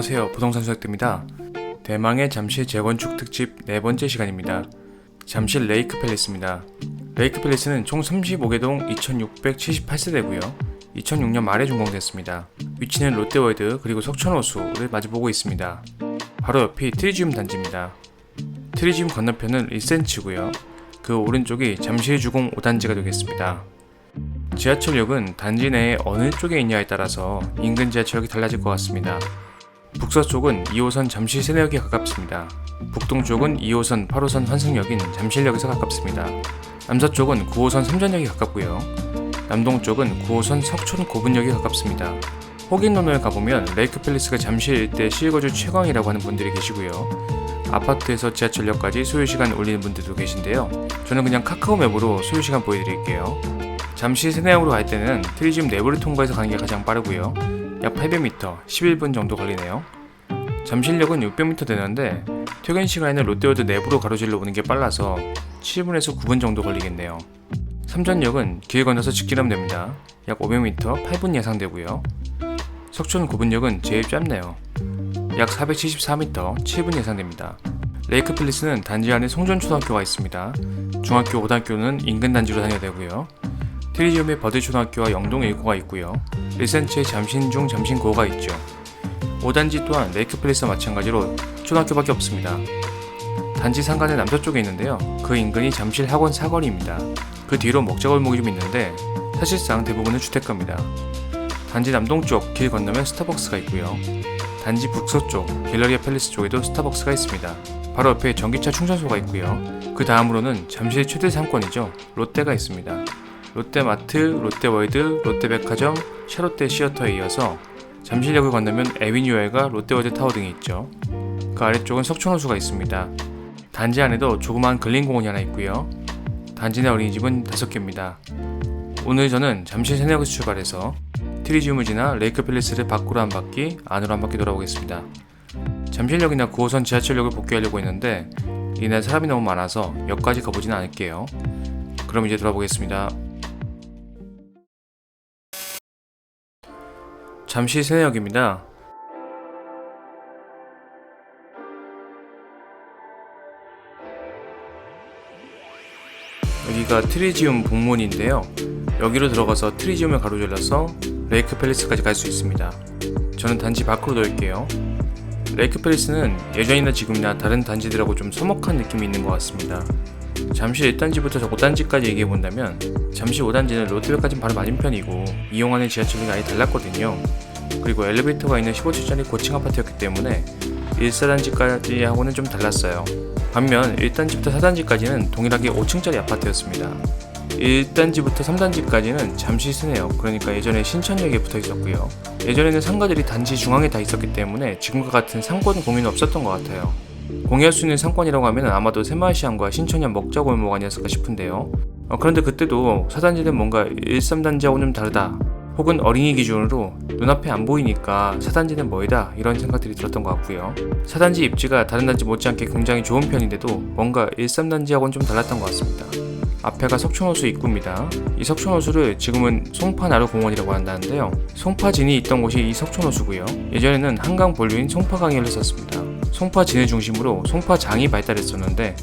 안녕하세요. 부동산 수학입니다 대망의 잠실 재건축 특집 네 번째 시간입니다. 잠실 레이크 팰리스입니다. 레이크 팰리스는 총 35개 동 2,678세대고요. 2006년 말에 준공됐습니다. 위치는 롯데월드 그리고 석천호수를 마주보고 있습니다. 바로 옆이 트리지움 단지입니다. 트리지움 건너편은 1cm고요. 그 오른쪽이 잠실주공 5단지가 되겠습니다. 지하철역은 단지 내에 어느 쪽에 있냐에 따라서 인근 지하철역이 달라질 것 같습니다. 북서쪽은 2호선 잠실 세내역이 가깝습니다. 북동쪽은 2호선 8호선 환승역인 잠실역에서 가깝습니다. 남서쪽은 9호선 삼전역이 가깝고요. 남동쪽은 9호선 석촌 고분역이 가깝습니다. 호긴로널 가보면 레이크 팰리스가 잠실 일대 실거주 최강이라고 하는 분들이 계시고요. 아파트에서 지하철역까지 소요시간 올리는 분들도 계신데요. 저는 그냥 카카오 맵으로 소요시간 보여드릴게요. 잠실 세내역으로 갈 때는 트리즘 내부를 통과해서 가는 게 가장 빠르고요. 약 800m, 11분 정도 걸리네요. 잠실역은 600m 되는데 퇴근 시간에는 롯데월드 내부로 가로질러 오는 게 빨라서 7분에서 9분 정도 걸리겠네요. 삼전역은 길 건너서 직진하면 됩니다. 약 500m, 8분 예상되고요. 석촌 고분역은 제일 짧네요. 약 474m, 7분 예상됩니다. 레이크 필리스는 단지 안에 송전초등학교가 있습니다. 중학교, 고등학교는 인근 단지로 다녀야 되고요. 트리지움의 버드초등학교와 영동 1고가 있고요. 1cm의 잠신중, 잠신고가 있죠. 5단지 또한 레이크 플레이스와 마찬가지로 초등학교밖에 없습니다. 단지 상가는 남서쪽에 있는데요. 그 인근이 잠실 학원 사거리입니다. 그 뒤로 먹자골목이 좀 있는데 사실상 대부분은 주택가입니다. 단지 남동쪽 길 건너면 스타벅스가 있고요. 단지 북서쪽 갤러리아 팰리스 쪽에도 스타벅스가 있습니다. 바로 옆에 전기차 충전소가 있고요. 그 다음으로는 잠실 최대 상권이죠. 롯데가 있습니다. 롯데마트, 롯데월드, 롯데백화점, 샤롯데 시어터에 이어서 잠실역을 건너면 에비뉴엘과 롯데월드 타워 등이 있죠. 그 아래쪽은 석촌호수가 있습니다. 단지 안에도 조그마한 근린공원이 하나 있고요. 단지 내 어린이집은 5개입니다. 오늘 저는 잠실 세내역에서 출발해서 트리지움을 지나 레이크 팰리스를 밖으로 한 바퀴, 안으로 한 바퀴 돌아보겠습니다. 잠실역이나 9호선 지하철역을 복귀하려고 했는데 이날 사람이 너무 많아서 역까지 가보지는 않을게요. 그럼 이제 돌아보겠습니다. 잠시 세내역입니다. 여기가 트리지움 복문인데요. 여기로 들어가서 트리지움을 가로질러서 레이크 팰리스까지 갈 수 있습니다. 저는 단지 밖으로 돌게요. 레이크 팰리스는 예전이나 지금이나 다른 단지들하고 좀 서먹한 느낌이 있는 것 같습니다. 잠실 1단지부터 5단지까지 얘기해 본다면 잠실 5단지는 롯데백화점 바로 맞은편이고 이용하는 지하철이 아예 달랐거든요. 그리고 엘리베이터가 있는 15층짜리 고층 아파트였기 때문에 1사단지까지하고는 좀 달랐어요. 반면 1단지부터 4단지까지는 동일하게 5층짜리 아파트였습니다. 1단지부터 3단지까지는 잠시 쓰네요. 그러니까 예전에 신천역에 붙어 있었고요. 예전에는 상가들이 단지 중앙에 다 있었기 때문에 지금과 같은 상권 공유는 없었던 것 같아요. 공유할 수 있는 상권이라고 하면 아마도 새마을시장과 신천역 먹자골목 아니었을까 싶은데요. 어, 그런데 그때도 4단지는 뭔가 1, 3단지하고는 좀 다르다. 혹은 어린이 기준으로 눈앞에 안 보이니까 4단지는 뭐이다 이런 생각들이 들었던 것 같고요. 4단지 입지가 다른 단지 못지않게 굉장히 좋은 편인데도 뭔가 1, 3단지하고는 좀 달랐던 것 같습니다. 앞에가 석촌호수 입구입니다. 이 석촌호수를 지금은 송파나루공원이라고 한다는데요. 송파진이 있던 곳이 이 석촌호수고요. 예전에는 한강 본류인 송파강을 했었습니다. 송파진을 중심으로 송파장이 발달했었는데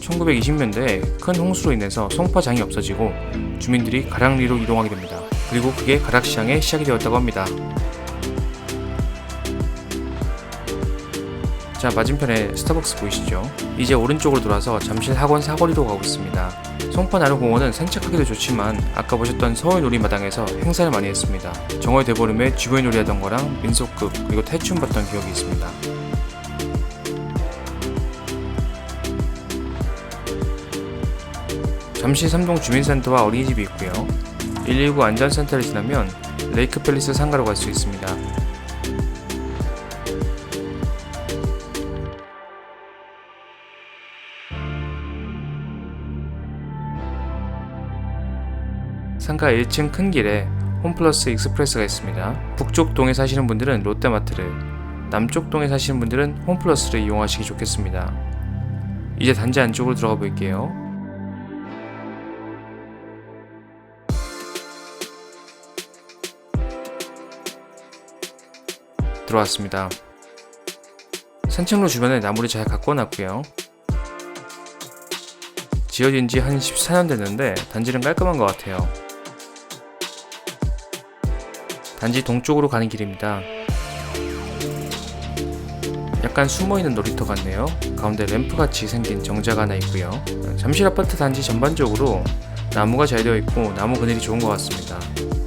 1920년대에 큰 홍수로 인해서 송파장이 없어지고 주민들이 가량리로 이동하게 됩니다. 그리고 그게 가락시장의 시작이 되었다고 합니다. 자 맞은편에 스타벅스 보이시죠? 이제 오른쪽으로 돌아서 잠실 학원 사거리로 가고 있습니다. 송파 나루공원은 산책하기도 좋지만 아까 보셨던 서울 놀이마당에서 행사를 많이 했습니다. 정월 대보름에 쥐고의 놀이 하던 거랑 민속극 그리고 탈춤 봤던 기억이 있습니다. 잠시 삼동 주민센터와 어린이집이 있고요. 119 안전센터를 지나면 레이크 팰리스 상가로 갈 수 있습니다. 상가 1층 큰 길에 홈플러스 익스프레스가 있습니다. 북쪽 동에 사시는 분들은 롯데마트를, 남쪽 동에 사시는 분들은 홈플러스를 이용하시기 좋겠습니다. 이제 단지 안쪽으로 들어가 볼게요. 들어왔습니다. 산책로 주변에 나무를 잘 가꿔놨고요. 지어진 지 한 14년 됐는데 단지는 깔끔한 것 같아요. 단지 동쪽으로 가는 길입니다. 약간 숨어있는 놀이터 같네요. 가운데 램프같이 생긴 정자가 하나 있고요. 잠실 아파트 단지 전반적으로 나무가 잘 되어 있고 나무 그늘이 좋은 것 같습니다.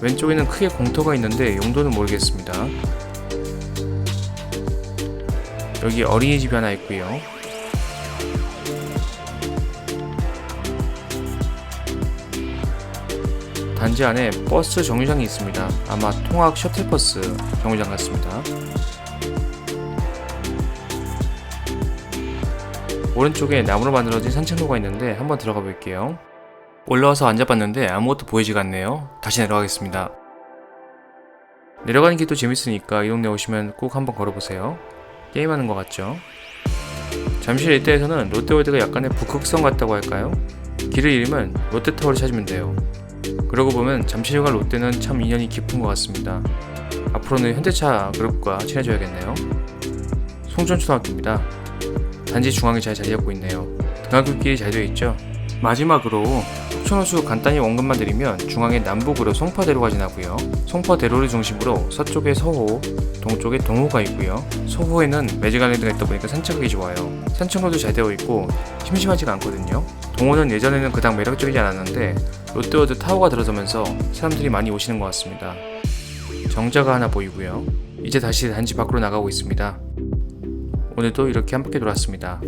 왼쪽에는 크게 공터가 있는데 용도는 모르겠습니다. 여기 어린이집이 하나 있고요. 단지 안에 버스 정류장이 있습니다. 아마 통학 셔틀버스 정류장 같습니다. 오른쪽에 나무로 만들어진 산책로가 있는데 한번 들어가 볼게요. 올라와서 앉아봤는데 아무것도 보이지가 않네요. 다시 내려가겠습니다. 내려가는 길도 재밌으니까 이 동네 오시면 꼭 한번 걸어보세요. 게임하는 것 같죠? 잠실 일대에서는 롯데월드가 약간의 북극성 같다고 할까요? 길을 잃으면 롯데타워를 찾으면 돼요. 그러고 보면 잠실과 롯데는 참 인연이 깊은 것 같습니다. 앞으로는 현대차 그룹과 친해져야겠네요. 송전초등학교입니다. 단지 중앙에 잘 자리 잡고 있네요. 등하굣길이 잘 되어 있죠? 마지막으로 속천호수 간단히 언급만 드리면 중앙에 남북으로 송파대로가 지나고요. 송파대로를 중심으로 서쪽에 서호, 동쪽에 동호가 있고요. 서호에는 매직아일랜드가 있다 보니까 산책하기 좋아요. 산책로도 잘 되어 있고 심심하지가 않거든요. 동호는 예전에는 그닥 매력적이지 않았는데 롯데월드 타워가 들어서면서 사람들이 많이 오시는 것 같습니다. 정자가 하나 보이고요. 이제 다시 단지 밖으로 나가고 있습니다. 오늘도 이렇게 한 바퀴 돌았습니다.